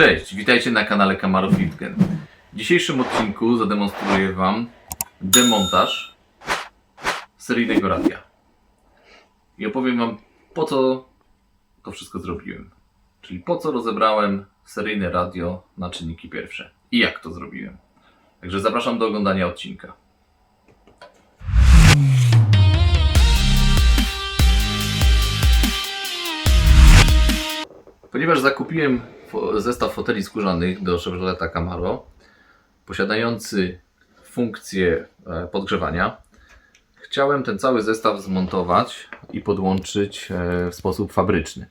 Cześć, witajcie na kanale Camaro Fitgen. W dzisiejszym odcinku zademonstruję Wam demontaż seryjnego radia. I opowiem Wam po co to wszystko zrobiłem. Czyli po co rozebrałem seryjne radio na czynniki pierwsze i jak to zrobiłem. Także zapraszam do oglądania odcinka. Ponieważ zakupiłem zestaw foteli skórzanych do Chevroleta Camaro, posiadający funkcję e, podgrzewania, chciałem ten cały zestaw zmontować i podłączyć e, w sposób fabryczny.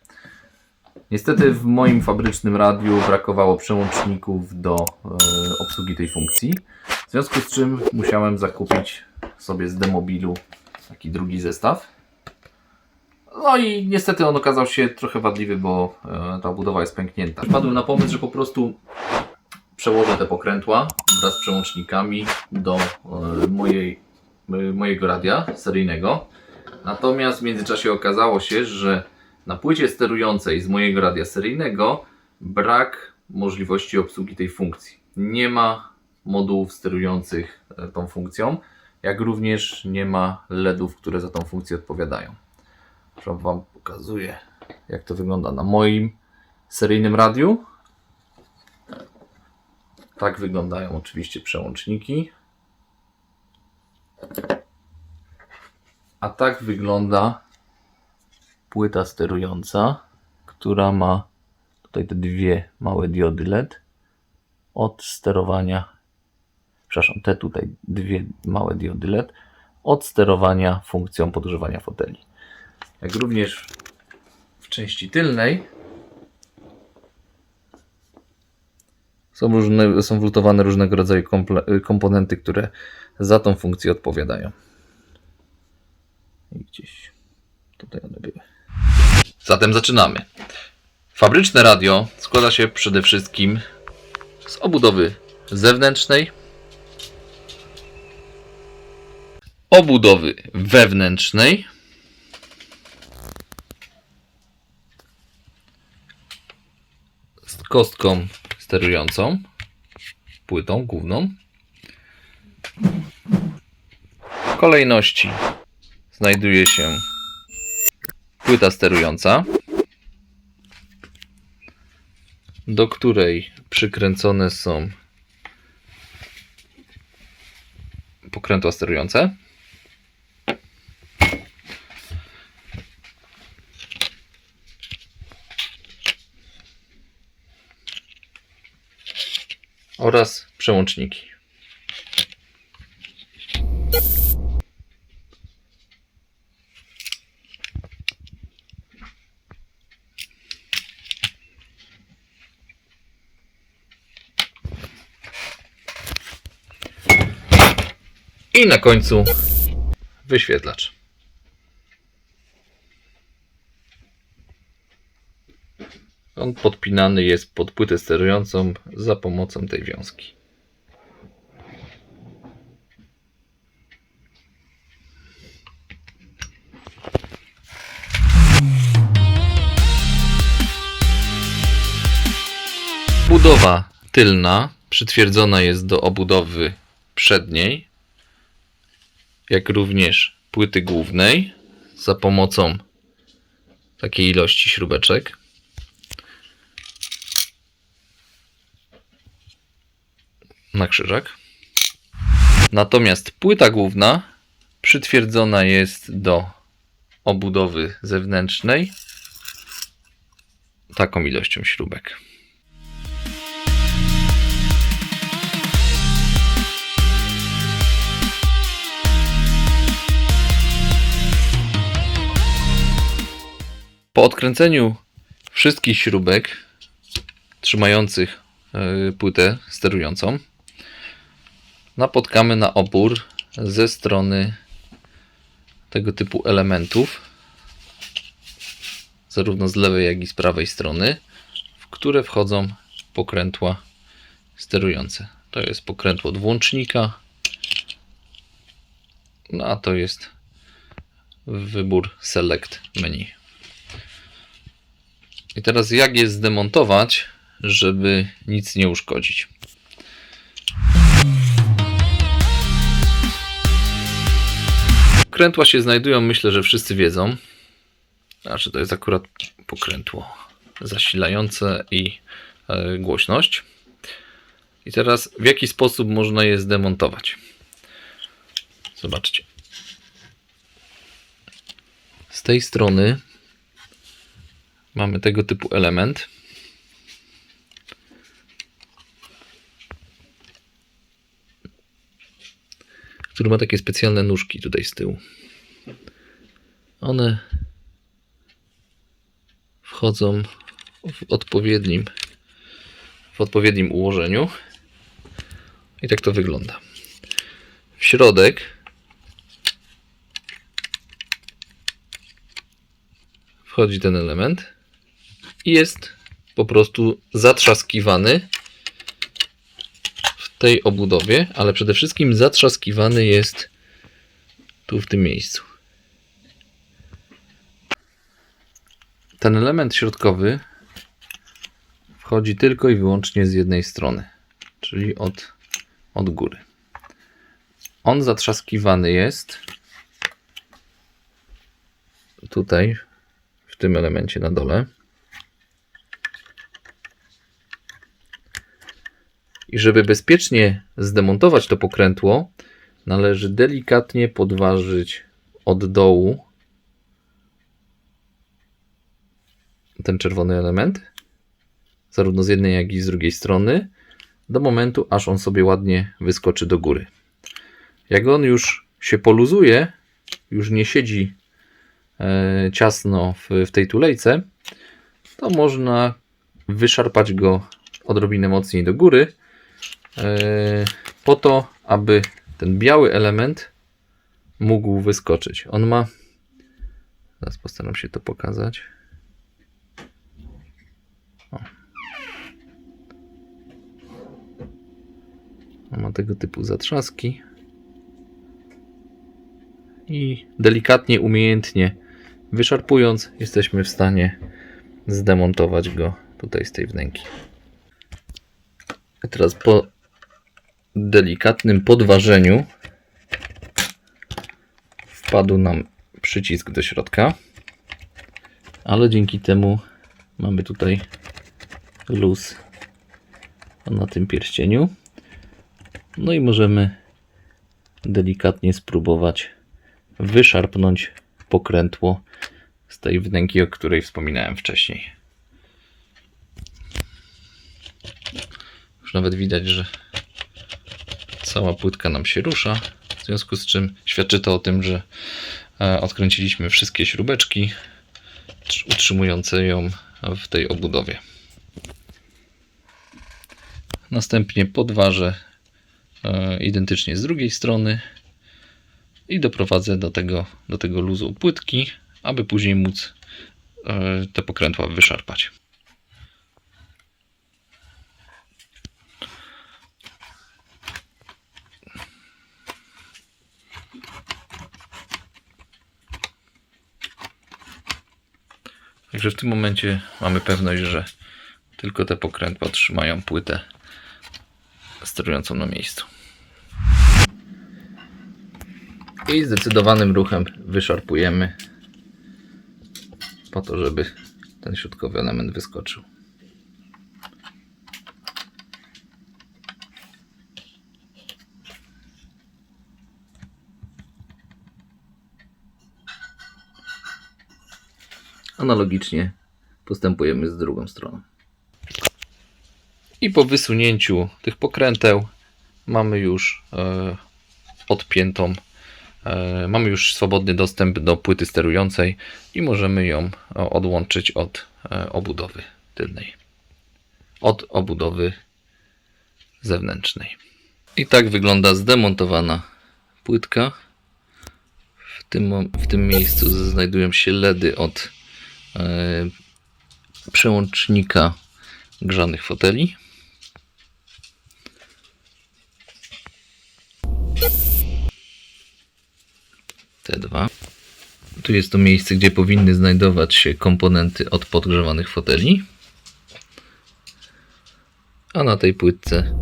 Niestety w moim fabrycznym radiu brakowało przełączników do e, obsługi tej funkcji, w związku z czym musiałem zakupić sobie z demobilu taki drugi zestaw. No i niestety on okazał się trochę wadliwy, bo e, ta budowa jest pęknięta. Wpadłem na pomysł, że po prostu przełożę te pokrętła wraz z przełącznikami do e, mojej, e, mojego radia seryjnego. Natomiast w międzyczasie okazało się, że na płycie sterującej z mojego radia seryjnego brak możliwości obsługi tej funkcji. Nie ma modułów sterujących tą funkcją, jak również nie ma LEDów, które za tą funkcję odpowiadają. Że Wam pokazuję, jak to wygląda na moim seryjnym radiu. Tak wyglądają oczywiście przełączniki. A tak wygląda płyta sterująca, która ma tutaj te dwie małe diody LED od sterowania, przepraszam, te tutaj dwie małe diody LED od sterowania funkcją podgrzewania foteli. Jak również w części tylnej są, różne, są wlutowane różnego rodzaju komponenty, które za tą funkcję odpowiadają. I gdzieś tutaj one były. Zatem zaczynamy. Fabryczne radio składa się przede wszystkim z obudowy zewnętrznej, obudowy wewnętrznej, kostką sterującą, płytą główną. W kolejności znajduje się płyta sterująca, do której przykręcone są pokrętła sterujące. Oraz przełączniki. I na końcu wyświetlacz. On podpinany jest pod płytę sterującą za pomocą tej wiązki. Budowa tylna przytwierdzona jest do obudowy przedniej, jak również płyty głównej za pomocą takiej ilości śrubeczek. Na krzyżak. Natomiast płyta główna przytwierdzona jest do obudowy zewnętrznej taką ilością śrubek. Po odkręceniu wszystkich śrubek trzymających y, płytę sterującą, napotkamy na opór ze strony tego typu elementów, zarówno z lewej, jak i z prawej strony, w które wchodzą pokrętła sterujące. To jest pokrętło od włącznika, no a to jest wybór Select menu. I teraz jak je zdemontować, żeby nic nie uszkodzić. Krętła się znajdują, myślę, że wszyscy wiedzą. Znaczy, to jest akurat pokrętło zasilające i e, głośność. I teraz w jaki sposób można je zdemontować? Zobaczcie. Z tej strony mamy tego typu element. Który ma takie specjalne nóżki tutaj z tyłu. One wchodzą w odpowiednim w odpowiednim ułożeniu. I tak to wygląda. W środek wchodzi ten element i jest po prostu zatrzaskiwany tej obudowie, ale przede wszystkim zatrzaskiwany jest tu w tym miejscu. Ten element środkowy wchodzi tylko i wyłącznie z jednej strony, czyli od, od góry. On zatrzaskiwany jest tutaj, w tym elemencie na dole. I żeby bezpiecznie zdemontować to pokrętło, należy delikatnie podważyć od dołu ten czerwony element, zarówno z jednej, jak i z drugiej strony, do momentu, aż on sobie ładnie wyskoczy do góry. Jak on już się poluzuje, już nie siedzi e, ciasno w, w tej tulejce, to można wyszarpać go odrobinę mocniej do góry, po to, aby ten biały element mógł wyskoczyć. On ma. Zaraz postaram się to pokazać. On ma tego typu zatrzaski. I delikatnie, umiejętnie wyszarpując, jesteśmy w stanie zdemontować go tutaj z tej wnęki. Teraz po delikatnym podważeniu wpadł nam przycisk do środka, ale dzięki temu mamy tutaj luz na tym pierścieniu. No i możemy delikatnie spróbować wyszarpnąć pokrętło z tej wnęki, o której wspominałem wcześniej. Już nawet widać, że cała płytka nam się rusza, w związku z czym świadczy to o tym, że e, odkręciliśmy wszystkie śrubeczki utrzymujące ją w tej obudowie. Następnie podważę e, identycznie z drugiej strony i doprowadzę do tego, do tego luzu płytki, aby później móc e, te pokrętła wyszarpać. Także w tym momencie mamy pewność, że tylko te pokrętła trzymają płytę sterującą na miejscu. I zdecydowanym ruchem wyszarpujemy po to, żeby ten środkowy element wyskoczył. Analogicznie postępujemy z drugą stroną. I po wysunięciu tych pokręteł mamy już e, odpiętą, e, mamy już swobodny dostęp do płyty sterującej i możemy ją e, odłączyć od e, obudowy tylnej. Od obudowy zewnętrznej. I tak wygląda zdemontowana płytka. W tym, w tym miejscu znajdują się LEDy od przełącznika grzanych foteli. Te dwa. Tu jest to miejsce, gdzie powinny znajdować się komponenty od podgrzewanych foteli. a na tej płytce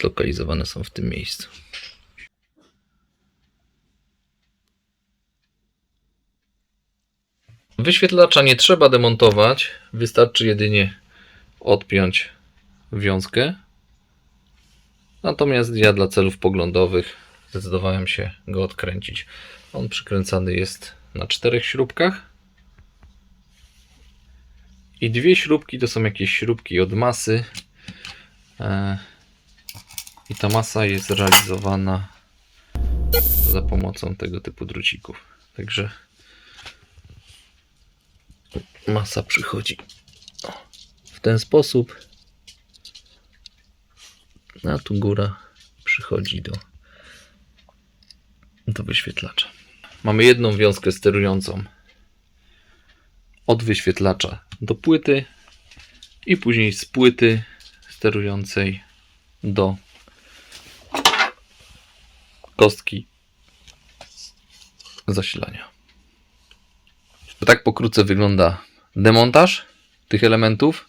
zlokalizowane są w tym miejscu. Wyświetlacza nie trzeba demontować, wystarczy jedynie odpiąć wiązkę. Natomiast ja dla celów poglądowych zdecydowałem się go odkręcić. On przykręcany jest na czterech śrubkach. I dwie śrubki to są jakieś śrubki od masy. E, I ta masa jest realizowana za pomocą tego typu drucików. Także masa przychodzi w ten sposób. A tu góra przychodzi do, do wyświetlacza. Mamy jedną wiązkę sterującą od wyświetlacza do płyty i później z płyty sterującej do kostki zasilania. To tak pokrótce wygląda demontaż tych elementów.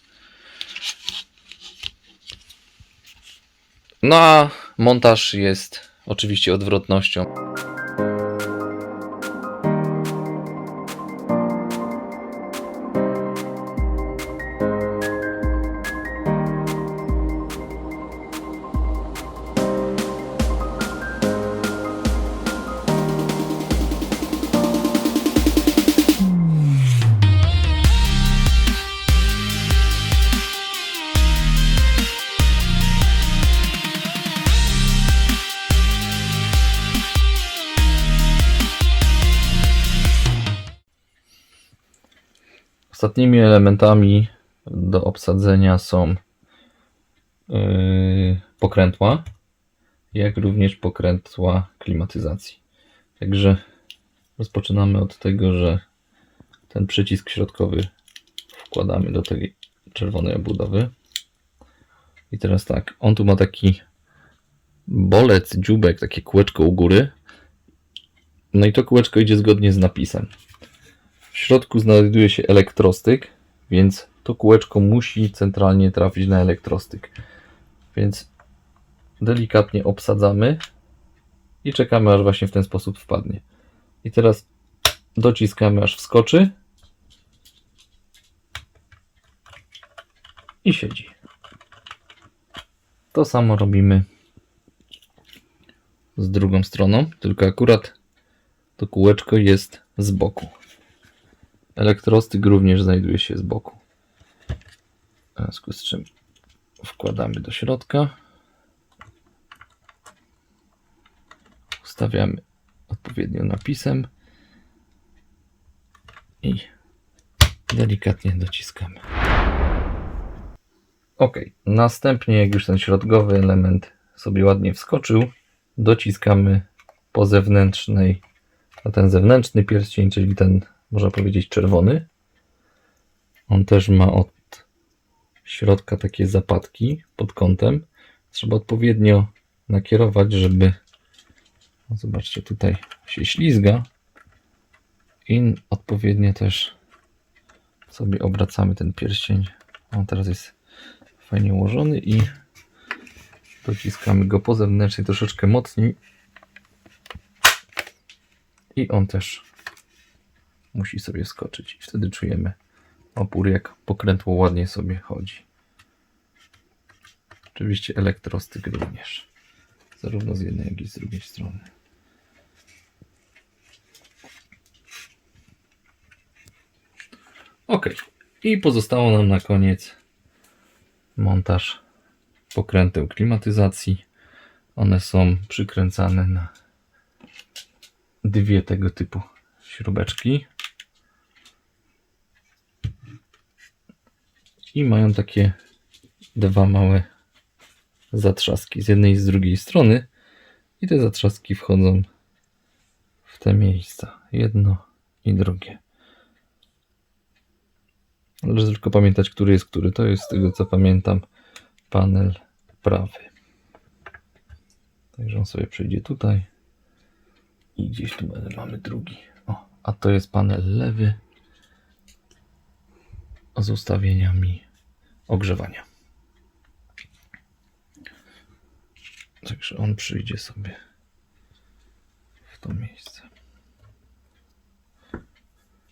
No a montaż jest oczywiście odwrotnością. Ostatnimi elementami do obsadzenia są yy, pokrętła, jak również pokrętła klimatyzacji. Także rozpoczynamy od tego, że ten przycisk środkowy wkładamy do tej czerwonej obudowy. I teraz tak, on tu ma taki bolec, dziubek, takie kółeczko u góry. No i to kółeczko idzie zgodnie z napisem. W środku znajduje się elektrostyk, więc to kółeczko musi centralnie trafić na elektrostyk. Więc delikatnie obsadzamy i czekamy, aż właśnie w ten sposób wpadnie. I teraz dociskamy, aż wskoczy i siedzi. To samo robimy z drugą stroną, tylko akurat to kółeczko jest z boku. Elektrostyk również znajduje się z boku. W związku z czym wkładamy do środka. Ustawiamy odpowiednio napisem i delikatnie dociskamy. Ok, następnie jak już ten środkowy element sobie ładnie wskoczył, dociskamy po zewnętrznej, na ten zewnętrzny pierścień, czyli ten można powiedzieć czerwony. On też ma od środka takie zapadki pod kątem. Trzeba odpowiednio nakierować, żeby no zobaczcie, tutaj się ślizga i odpowiednio też sobie obracamy ten pierścień. On teraz jest fajnie ułożony i dociskamy go po zewnętrznej troszeczkę mocniej i on też musi sobie skoczyć i wtedy czujemy opór jak pokrętło ładnie sobie chodzi. Oczywiście elektrostyk również. Zarówno z jednej jak i z drugiej strony. Ok. I pozostało nam na koniec montaż pokręteł klimatyzacji. One są przykręcane na dwie tego typu śrubeczki. I mają takie dwa małe zatrzaski z jednej i z drugiej strony. I te zatrzaski wchodzą w te miejsca. Jedno i drugie. Należy tylko pamiętać, który jest który. To jest z tego co pamiętam panel prawy. Także on sobie przejdzie tutaj. I gdzieś tu mamy drugi. O, a to jest panel lewy z ustawieniami ogrzewania. Także on przyjdzie sobie w to miejsce.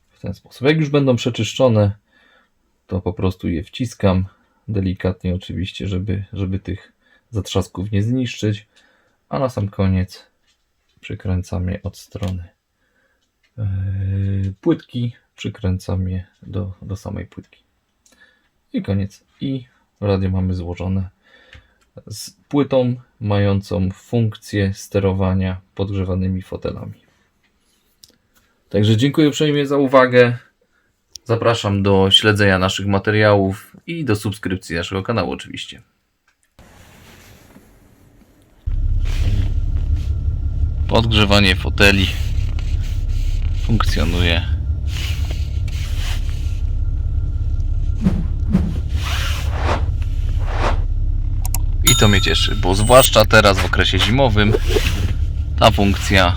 W ten sposób. Jak już będą przeczyszczone, to po prostu je wciskam delikatnie oczywiście, żeby, żeby tych zatrzasków nie zniszczyć, a na sam koniec przykręcam je od strony yy, płytki, przykręcam je do, do samej płytki. I koniec. I radio mamy złożone z płytą mającą funkcję sterowania podgrzewanymi fotelami. Także dziękuję uprzejmie za uwagę. Zapraszam do śledzenia naszych materiałów i do subskrypcji naszego kanału oczywiście. Podgrzewanie foteli funkcjonuje. I to mnie cieszy, bo zwłaszcza teraz w okresie zimowym ta funkcja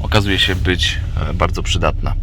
okazuje się być e, bardzo przydatna.